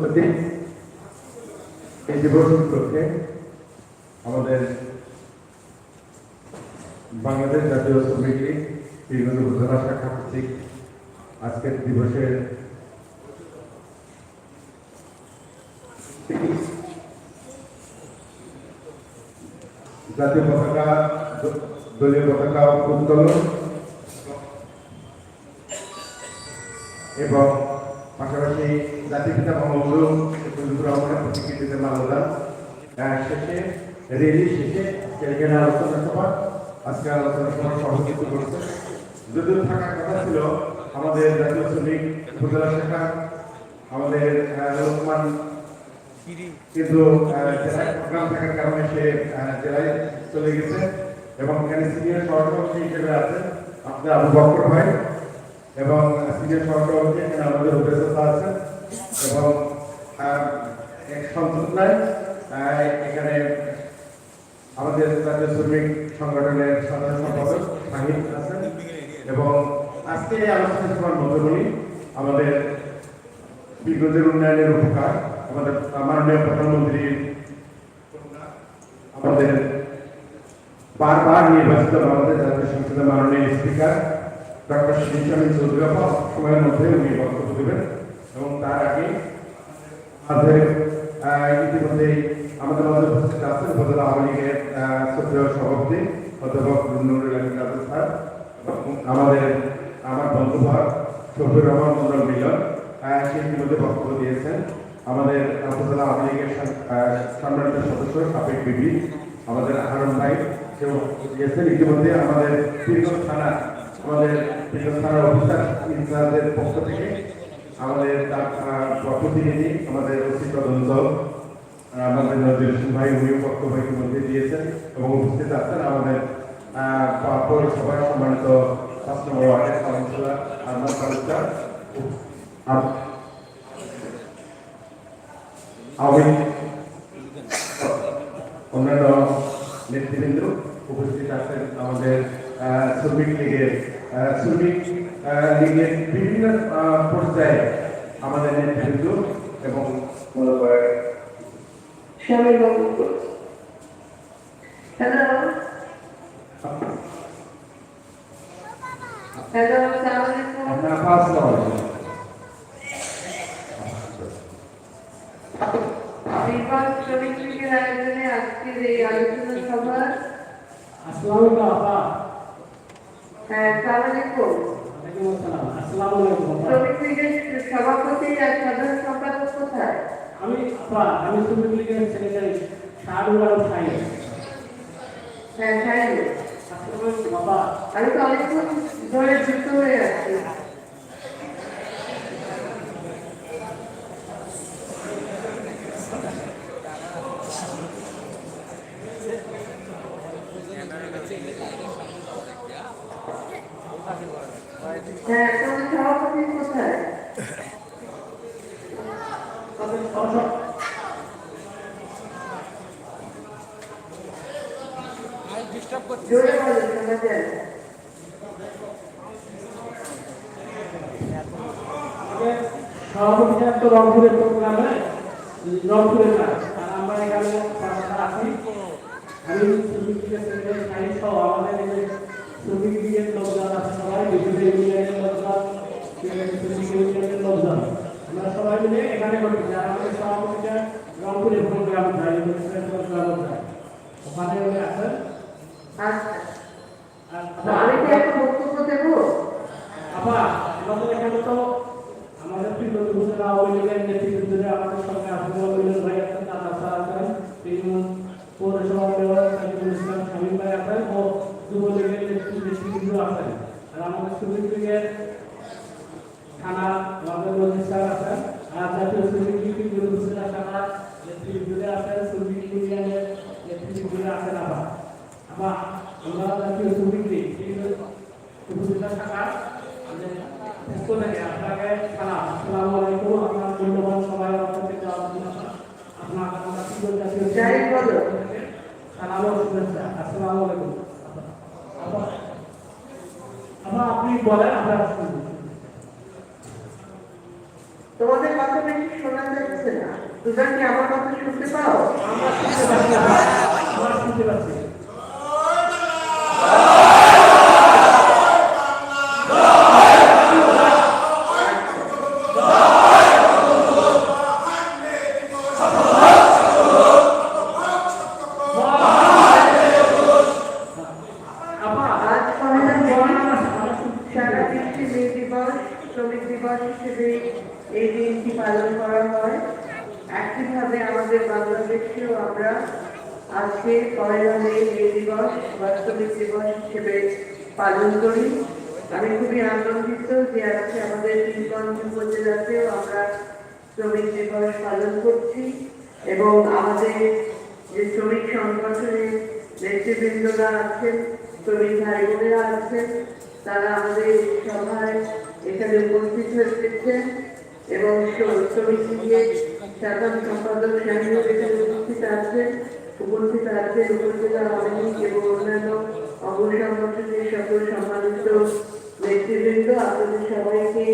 সত্যি এই দিবস উপলক্ষে আমাদের বাংলাদেশ জাতীয় শ্রমিক লীগ বিভিন্ন উপজেলা শাখা কর্তৃক আজকের দিবসের জাতীয় পতাকা, দলীয় পতাকা উত্তোলন এবং পাশাপাশি জাতির পিতা বঙ্গবন্ধু মুজিবুর রহমানের প্রতিকৃতিতে আহ, শেষে রেলি শেষে এখানে আলোচনা সভা। আজকে আলোচনা সভা সভাপতিত্ব করেছে যদিও থাকার কথা ছিল আমাদের জাতীয় শ্রমিক উপজেলা শাখা আমাদের লোকমান কিন্তু জেলায় প্রোগ্রাম থাকার কারণে সে জেলায় চলে গেছে এবং এখানে সিনিয়র সহসভাপতি হিসেবে আছেন আপনার আবু বকর ভাই এবং সিনিয়র সহসভাপতি এখানে আমাদের উপস্থিত আছেন। এবং এক সন্তোষনায় এখানে আমাদের জাতীয় শ্রমিক সংগঠনের সাধারণ সম্পাদক শাহিদ আছেন। এবং আজকে আলোচনা সভার মধ্যমণি আমাদের বিগতের উন্নয়নের উপকার, আমাদের মাননীয় প্রধানমন্ত্রীর আমাদের বারবার নির্বাচিত আমাদের জাতীয় সংসদের মাননীয় স্পিকার, ডক্টর শিরিন চৌধুরী সময়ের মধ্যে উনি বক্তব্য দেবেন। এবং তার আগে আমাদের ইতিমধ্যে আমাদের মাঝে উপস্থিত আছেন উপজেলা আওয়ামী লীগের সক্রিয় সভাপতি অধ্যাপক নুরুল আলম স্যার আমাদের আমার বন্ধুভাগ শফির রহমান মন্ডল মিলন সে ইতিমধ্যে বক্তব্য দিয়েছেন। আমাদের উপজেলা আওয়ামী লীগের সম্মানিত সদস্য সাবেক বিবি আমাদের হারুন ভাই, সেও দিয়েছেন। ইতিমধ্যে আমাদের দীর্ঘ থানা আমাদের দীর্ঘ থানার অফিসার ইনচার্জের পক্ষ থেকে আমাদের প্রতিনিধি আমাদের আমাদের নজরুল ভাই উনিও বক্তব্য ইতিমধ্যে দিয়েছেন এবং উপস্থিত আছেন আমাদের আহ, পা- পৌরসভার সম্মানিত আম- অন্যান্য নেতৃবৃন্দ উপস্থিত আছেন আমাদের শ্রমিক লীগের শ্রমিক লীগের বিভিন্ন পর্যায়ে আমাদের নেতৃবৃন্দ এবং. আপনারা পাঁচ নম্বর বিভাগ শ্রমিক আয়োজনে আজকের এই আলোচনা সভা আসসালামু আলাইকুম হ্যাঁ আসসালামু আলাইকুম। শ্রমিক লীগের সভাপতি আর সাধারণ সম্পাদক কোথায় আমি আমি শ্রমিক লীগের সেক্রেটারি শাহরুল আলম সাইদ হ্যাঁ। খাই আসসালামু আলাইকুম। আপা আমি তো অনেকক্ষণ ধরে যুক্ত হয়ে আছি হ্যাঁ তোমার সভাপতি কোথায় তাদের সহসব আমাদের সভাপতি সাহেব তো রংপুরের প্রোগ্রামে রংপুরের কাজ আর আমরা এখানে আছি। আমি শ্রমিক লীগের সেক্রেটারি সহ আমাদের যে শ্রমিক লীগের লোকজন আছে সবাই বিভিন্ন ইউনিয়নের লোকজন শ্রমিক ইউনিয়নের লোকজন। আমরা সবাই মিলে এখানে করতেছি আর আমাদের সভাপতি সাহেব রংপুরের প্রোগ্রাম যায় প্রোগ্রাম যায় ওখানে উনি আছেন। আচ্ছা। আমি কি একটা বক্তব্য দেবো? আপা আমাদের এখানে তো আমাদের প্রিয় উপজেলা আওয়ামী লীগের নেতৃবৃন্দরা আমাদের সঙ্গে আসলে মিলন ভাই আছেন দাদা স্যার আছেন তৃণমূল পৌরসভা মেয়র সাইদুল ইসলাম, শামীম ভাই আছেন ও যুবলীগের নেতৃ- আছেন। আর আমাদের শ্রমিক লীগের থানা আমাদের মন্ত্রী স্যার আছেন, আর জাতীয় শ্রমিক লীগ থানা নেতৃত্বে আছেন শ্রমিক ইউনিয়নের নেতৃত্বে আছেন আবার আবার আমরা জাতীয় শ্রমিক উপস্থিত থাকা আমাদের পক্ষ আপনাকে সালাম। আসসালামু আলাইকুম। আপনার মূল্যবান সবাই আমার কাছে আপনার আমরা জাতীয় সালাম শুভেচ্ছা। আসসালামু আলাইকুম। আবার আবার আপনি বলেন আমরা শুনব তোমাদের কথা বেশি শোনা যাচ্ছে না? তোমরা কি আমার কথা শুনতে পাও? আমরা শুনতে পাচ্ছি আমরা শুনতে পাচ্ছি আবার আজ পহেলা মে আমরা সারা বিশ্বে মে দিবস শ্রমিক দিবস হিসেবে এই দিনটি পালন করা হয় একইভাবে আমাদের বাংলাদেশেও আমরা আজকে পয়লা মে মে দিবস বা শ্রমিক দিবস হিসেবে পালন করি। আমি খুবই আনন্দিত যে আজকে আমাদের তিনগঞ্জ উপজেলাতেও আমরা শ্রমিক দিবস পালন করছি এবং আমাদের যে শ্রমিক সংগঠনের নেতৃবৃন্দরা আছেন, শ্রমিক ভাই বোনেরা আছেন, তারা আমাদের সভায় এখানে উপস্থিত হয়েছেন এবং শ্রমিক লীগের সাধারণ সম্পাদক শাহিনুর এখানে উপস্থিত আছেন উপস্থিত আছেন উপজেলা আওয়ামী এবং অন্যান্য অঙ্গ সকল সম্মানিত নেতৃবৃন্দ আপনাদের সবাইকে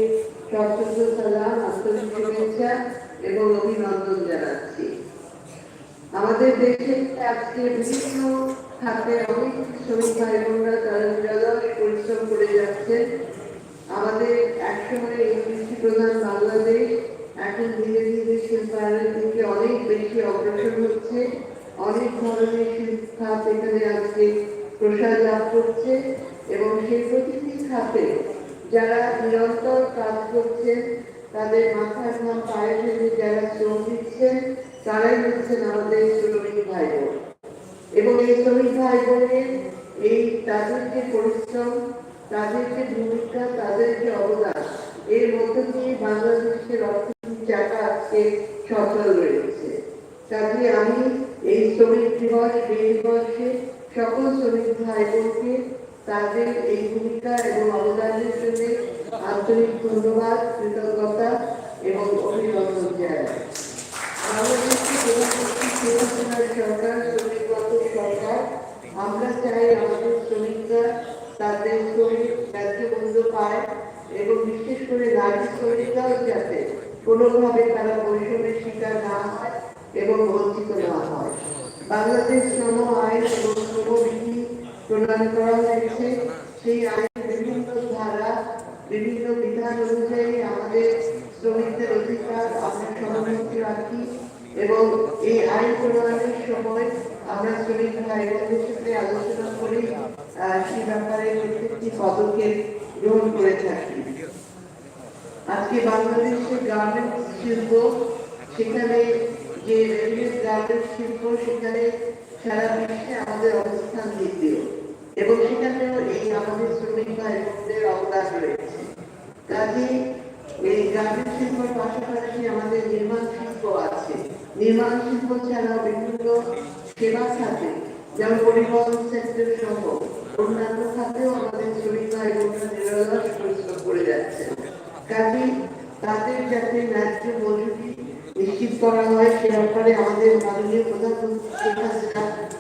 সশস্ত্র সালাম, আন্তরিক শুভেচ্ছা এবং অভিনন্দন জানাচ্ছি। আমাদের দেশে আজকে বিভিন্ন খাতে অনেক শ্রমিক ভাই বোনরা তারা নিরলস পরিশ্রম করে যাচ্ছে আমাদের একসময় এই কৃষি প্রধান বাংলাদেশ এখন ধীরে ধীরে শিল্পায়নের দিকে অনেক বেশি অগ্রসর হচ্ছে। অনেক ধরনের শিল্প খাত এখানে আজকে প্রসার লাভ করছে এবং সেই প্রতিটি খাতে যারা নিরন্তর কাজ করছেন, তাদের মাথার ঘাম পায়ে ফেলে যারা শ্রম দিচ্ছেন, তারাই হচ্ছেন আমাদের শ্রমিক ভাই বোন এবং এই শ্রমিক ভাই বোনের এই তাদের যে পরিশ্রম, তাদের যে ভূমিকা, তাদের যে অবদান, এর মধ্য দিয়ে বাংলাদেশের অর্থনীতি চাকা আজকে সচল রয়েছে। কাজে আমি এই শ্রমিক দিবস দিবসে সকল শ্রমিক ভাই বোনকে তাদের এই ভূমিকা এবং অবদানের জন্য আন্তরিক ধন্যবাদ, কৃতজ্ঞতা এবং অভিনন্দন জানাই। সরকার, শ্রমিকগত সরকার, আমরা চাই আমাদের শ্রমিকরা তাদের শ্রমিক ন্যায্য মূল্য পায় এবং বিশেষ করে নারী শ্রমিকরাও যাতে কোনোভাবে তারা বৈষম্যের শিকার না হয় এবং বঞ্চিত না হয়। বাংলাদেশ শ্রম আইন এবং শ্রমবিধি প্রণয়ন করা হয়েছে সেই আইনের বিভিন্ন ধারা, বিভিন্ন বিধান অনুযায়ী আমাদের শ্রমিকদের অধিকার আমরা সহমতি রাখি এবং এই আইন প্রণয়নের সময় আমরা শ্রমিক ভাই বোনদের সাথে আলোচনা করে সেই ব্যাপারে প্রত্যেকটি পদক্ষেপ গ্রহণ করে থাকি। আজকে বাংলাদেশের গার্মেন্টস শিল্প, সেখানে যে রেডিমেড গার্মেন্টস শিল্প, সেখানে সারা বিশ্বে আমাদের অবস্থান দ্বিতীয়। এবং সেখানেও এই আমাদের শ্রমিক ভাই বোনদের অবদান রয়েছে। কাজে এই গার্মেন্ট শিল্পের পাশাপাশি আমাদের নির্মাণ শিল্প আছে। নির্মাণ শিল্প ছাড়াও বিভিন্ন সেবা খাতে, যেমন পরিবহন সেক্টর সহ অন্যান্য খাতেও আমাদের শ্রমিক ভাই বোনরা নিরলস পরিশ্রম করে যাচ্ছে কাজে তাদের যাতে ন্যায্য মজুরি নিশ্চিত করা হয়, সে ব্যাপারে আমাদের মাননীয় প্রধানমন্ত্রী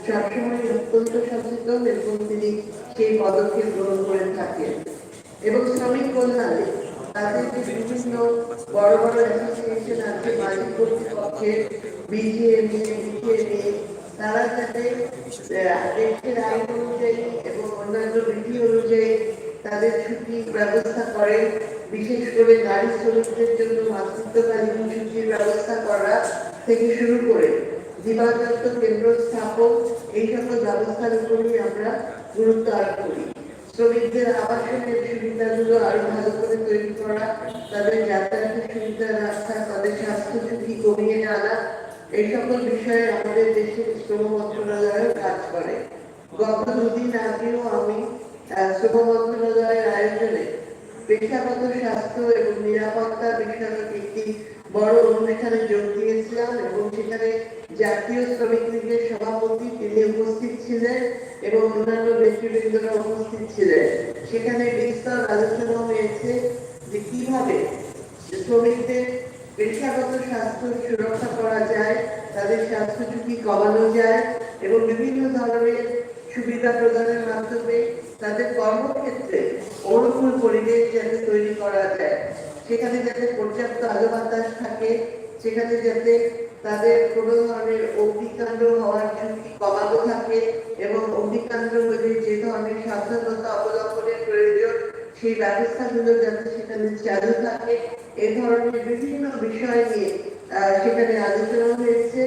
সবসময় অত্যন্ত সচেতন এবং তিনি সেই পদক্ষেপ গ্রহণ করে থাকেন। এবং শ্রমিক কল্যাণে তাদের যে বিভিন্ন বড় বড় অ্যাসোসিয়েশন আছে, মালিক কর্তৃপক্ষের বিজিএমএ তারা যাতে দেশের আইন অনুযায়ী এবং অন্যান্য বিধি অনুযায়ী তাদের ছুটি ব্যবস্থা করে বিশেষ করে নারী শ্রমিকদের জন্য মাতৃত্বকালীন ছুটির ব্যবস্থা করা থেকে শুরু করে দিবাযত্ন কেন্দ্র স্থাপন এই সকল ব্যবস্থার উপরই আমরা গুরুত্ব আরোপ করি। শ্রমিকদের আবাসনের সুবিধাগুলো আরও ভালো করে তৈরি করা, তাদের যাতায়াতের সুবিধা রাখা, তাদের স্বাস্থ্য ঝুঁকি কমিয়ে আনা, এই সকল বিষয়ে আমাদের দেশের শ্রম মন্ত্রণালয় কাজ করে। গত দুদিন আগেও আমি শ্রম মন্ত্রণালয়ের আয়োজনে পেশাগত স্বাস্থ্য এবং নিরাপত্তা বিষয়ক একটি বড় অনুষ্ঠানে যোগ দিয়েছিলাম এবং সেখানে জাতীয় শ্রমিক লীগের সভাপতি তিনি উপস্থিত ছিলেন এবং অন্যান্য ব্যক্তিবৃন্দরা উপস্থিত ছিলেন। সেখানে বিস্তর আলোচনা হয়েছে যে কীভাবে শ্রমিকদের পেশাগত স্বাস্থ্য সুরক্ষা করা যায়, তাদের স্বাস্থ্য ঝুঁকি কমানো যায় এবং বিভিন্ন ধরনের সুবিধা প্রদানের মাধ্যমে তাদের কর্মক্ষেত্রে অনুকূল পরিবেশ যাতে তৈরি করা যায়। সেখানে যাতে পর্যাপ্ত আলো বাতাস থাকে, সেখানে যাতে তাদের কোনো ধরনের অগ্নিকাণ্ড হওয়ার ঝুঁকি কমানো থাকে এবং অগ্নিকাণ্ড হলে যে ধরনের সাবধানতা অবলম্বনের প্রয়োজন, সেই ব্যবস্থাগুলো যাতে সেখানে চালু থাকে। এ ধরনের বিভিন্ন বিষয় নিয়ে সেখানে আলোচনা হয়েছে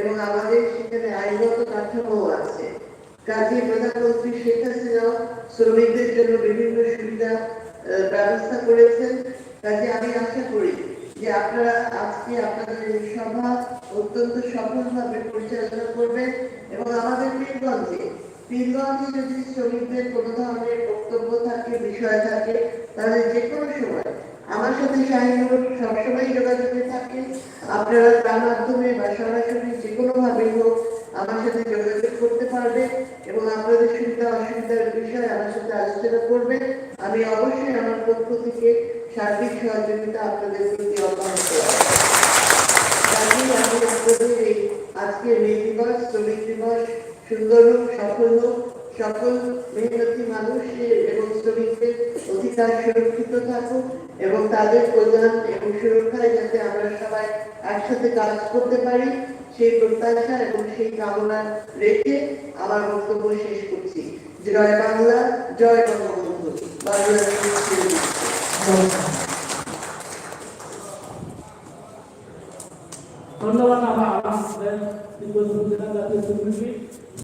এবং আমাদের সেখানে আইনগত কাঠামো আছে। কাজে প্রধানমন্ত্রী শেখ হাসিনাও শ্রমিকদের জন্য বিভিন্ন সুবিধা ব্যবস্থা করেছেন। কাজে আমি আশা করি যে আপনারা আজকে আপনাদের এই সভা অত্যন্ত সফলভাবে পরিচালনা করবেন এবং আমাদের পীরগঞ্জে পীরগঞ্জে যদি শ্রমিকদের কোনো ধরনের বক্তব্য থাকে, বিষয় থাকে, তাহলে যে কোনো সময় আমার সাথে শাহিনুর সবসময় যোগাযোগে থাকে আপনারা তার মাধ্যমে বা সরাসরি যে কোনো ভাবে হোক আমার সাথে যোগাযোগ করতে পারবে এবং আপনাদের সুবিধা অসুবিধার বিষয়ে আমার সাথে আলোচনা করবে। আমি অবশ্যই আমার পক্ষ থেকে সার্বিক সহযোগিতা আপনাদের প্রতি অব্যাহত আমি আপনাদের এই আজকে মে দিবস, শ্রমিক দিবস সুন্দর হোক, সফল হোক, সকল মেহনতি মানুষের এবং শ্রমিকদের অধিকার সুরক্ষিত থাকুক। এবং তাদের কল্যাণ এবং সুরক্ষায় যাতে আমরা সবাই একসাথে কাজ করতে পারি, সেই প্রত্যাশা এবং সেই কামনা রেখে আমার বক্তব্য শেষ করছি। জয় বাংলা, জয় বঙ্গবন্ধু। ধন্যবাদ, আমার আমাদের জাতীয় শ্রমিক